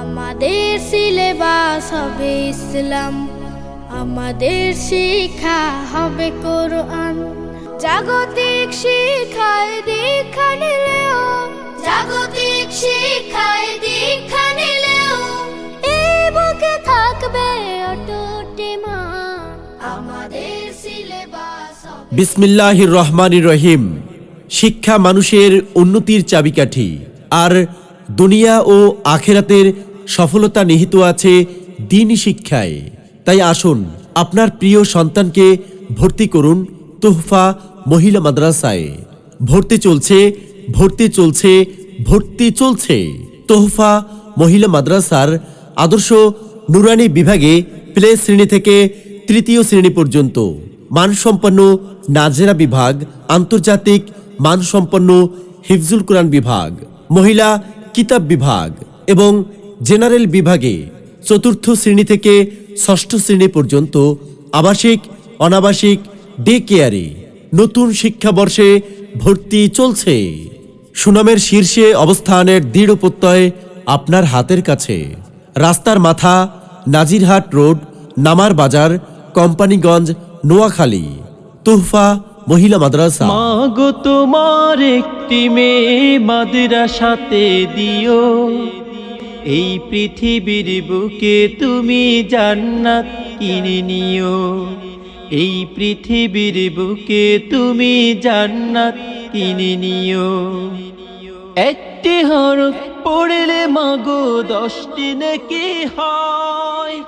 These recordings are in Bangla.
আমাদের সিলেবাস হবে ইসলাম, আমাদের শিক্ষা হবে কোরআন। জাগতিক শিক্ষায় দীক্ষা নিলেও, জাগতিক শিক্ষায় দীক্ষা নিলেও এই বুকে থাকবে। আমাদের সিলেবাস বিসমিল্লাহির রহমানির রহিম। শিক্ষা মানুষের উন্নতির চাবিকাঠি। আর দুনিয়া ও আখেরাতের সফলতা নিহিত আছে দিনই শিক্ষায়। তাই আসুন আপনার প্রিয় সন্তানকে ভর্তি করুন তোহফা মহিলা মাদ্রাসায়। ভর্তি চলছে ভর্তি চলছে ভর্তি চলছে। তোহফা মহিলা মাদ্রাসার আদর্শ নুরানি বিভাগে প্লে শ্রেণি থেকে তৃতীয় শ্রেণি পর্যন্ত। মানসম্পন্ন নাজেরা বিভাগ, আন্তর্জাতিক মানসম্পন্ন হিফজুল কোরআন বিভাগ। মহিলা কিতাব বিভাগ এবং জেনারেল বিভাগে চতুর্থ শ্রেণি থেকে ষষ্ঠ শ্রেণি পর্যন্ত আবাসিক, অনাবাসিক, ডে কেয়ারে নতুন শিক্ষাবর্ষে ভর্তি চলছে। সুনামের শীর্ষে অবস্থানের দৃঢ় প্রত্যয় আপনার হাতের কাছে। রাস্তার মাথা, নাজিরহাট রোড, নামার বাজার, কোম্পানিগঞ্জ, নোয়াখালী, তুহফা মহিলা মাদ্রাসা। মাগো তোমার একটি মেয়ে মাদ্রাসাতে দিও। এই পৃথিবীর বুকে তুমি জান্নাত কিনে নিও। এই পৃথিবীর বুকে তুমি জান্নাত কিনে নিও। একটি হরফ পড়লে মাগো দশটি নাকি হয়।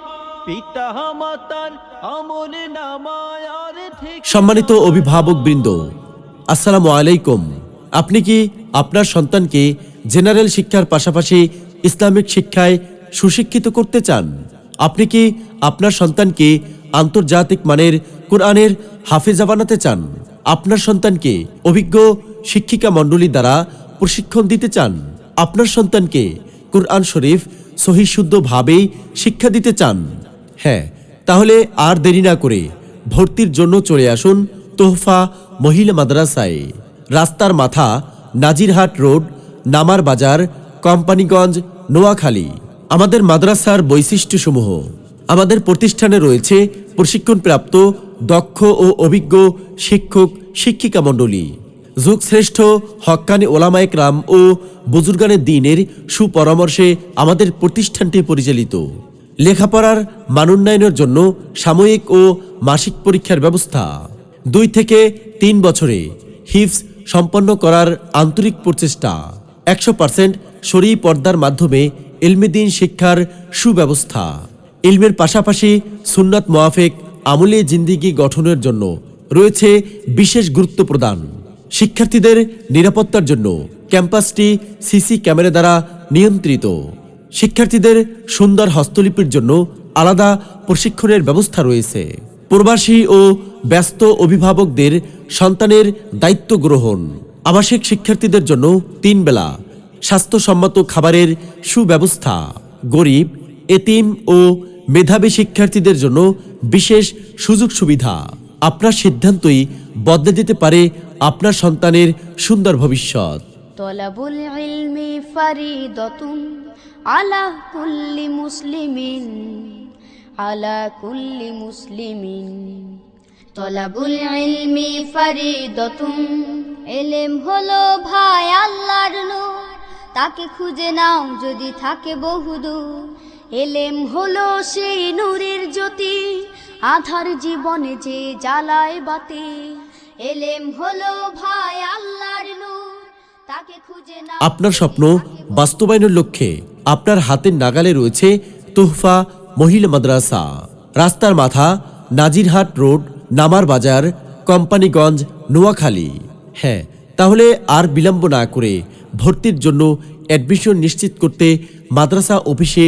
পিতা মাতার আমল নামায় সম্মানিত অভিভাবক বৃন্দ, আসসালামু আলাইকুম। আপনি কি আপনার সন্তানকে জেনারেল শিক্ষার পাশাপাশি ইসলামিক শিক্ষায় সুশিক্ষিত করতে চান? আপনি কি আপনার সন্তানকে আন্তর্জাতিক মানের কোরআনের হাফেজা বানাতে চান? আপনার সন্তানকে অভিজ্ঞ শিক্ষিকা মণ্ডলী দ্বারা প্রশিক্ষণ দিতে চান? আপনার সন্তানকে কোরআন শরীফ সহিশুদ্ধভাবেই শিক্ষা দিতে চান? হ্যাঁ তাহলে আর দেরি না করে ভর্তির জন্য চলে আসুন তোহফা মহিলা মাদ্রাসায়। রাস্তার মাথা, নাজিরহাট রোড, নামার বাজার, কোম্পানিগঞ্জ, নোয়াখালী। আমাদের মাদ্রাসার বৈশিষ্ট্যসমূহ। আমাদের প্রতিষ্ঠানে রয়েছে প্রশিক্ষণপ্রাপ্ত, দক্ষ ও অভিজ্ঞ শিক্ষক, শিক্ষিকা মণ্ডলী। যুগশ্রেষ্ঠ, হক্কানি ওলামায়ক রাম ও বুজুর্গানের দিনের সুপরামর্শে আমাদের প্রতিষ্ঠানটি পরিচালিত। লেখাপড়ার মানোন্নয়নের জন্য সাময়িক ও মাসিক পরীক্ষার ব্যবস্থা। দুই থেকে তিন বছরে হিফস সম্পন্ন করার আন্তরিক প্রচেষ্টা। একশো পার্সেন্ট সরি পর্দার মাধ্যমে ইলমেদিন শিক্ষার সুব্যবস্থা। ইলমের পাশাপাশি সুন্নাত মোয়াফেক আমলে জিন্দিগি গঠনের জন্য রয়েছে বিশেষ গুরুত্ব প্রদান। শিক্ষার্থীদের নিরাপত্তার জন্য ক্যাম্পাসটি সিসি ক্যামেরা দ্বারা নিয়ন্ত্রিত। শিক্ষার্থীদের সুন্দর হস্তলিপির জন্য আলাদা প্রশিক্ষণের ব্যবস্থা রয়েছে। প্রবাসী ও ব্যস্ত অভিভাবকদের সন্তানের দায়িত্ব গ্রহণ, আবাসিক শিক্ষার্থীদের জন্য তিন বেলা, স্বাস্থ্যসম্মত খাবারের সুব্যবস্থা, গরিব, এতিম ও মেধাবী শিক্ষার্থীদের জন্য বিশেষ সুযোগ সুবিধা। আপনার সিদ্ধান্তই বদলে দিতে পারে আপনার সন্তানের সুন্দর ভবিষ্যৎ। আলা কুল্লি মুসলিমিন, আলা কুল্লি মুসলিমিন। তলাবুল ইলমি ফারিদতুম এলেম হলো ভাই আল্লাহর নূর। তাকে খুঁজে নাও যদি থাকে বহুদু এলেম হলো সেই নূরের জ্যোতি, আধার জীবনে যে জ্বালায় বাতি। এলেম হলো ভাই আল্লাহর নূর, তাকে খুঁজে নাও আপনার স্বপ্ন বাস্তবায়নের লক্ষ্যে আপনার হাতের নাগালে রয়েছে তোহফা মহিলা মাদ্রাসা। রাস্তার মাথা, নাজিরহাট রোড, নামার বাজার, কোম্পানিগঞ্জ, নোয়াখালী। হ্যাঁ তাহলে আর বিলম্ব না করে ভর্তির জন্য অ্যাডমিশন নিশ্চিত করতে মাদ্রাসা অফিসে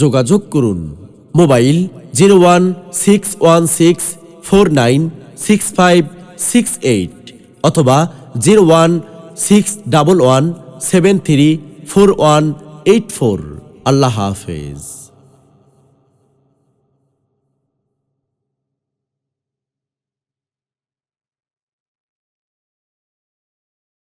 যোগাযোগ করুন। Mobile zero one six one six four nine six five six eight অথবা zero one six double one seven three four one eight four. Allah হাফেজ।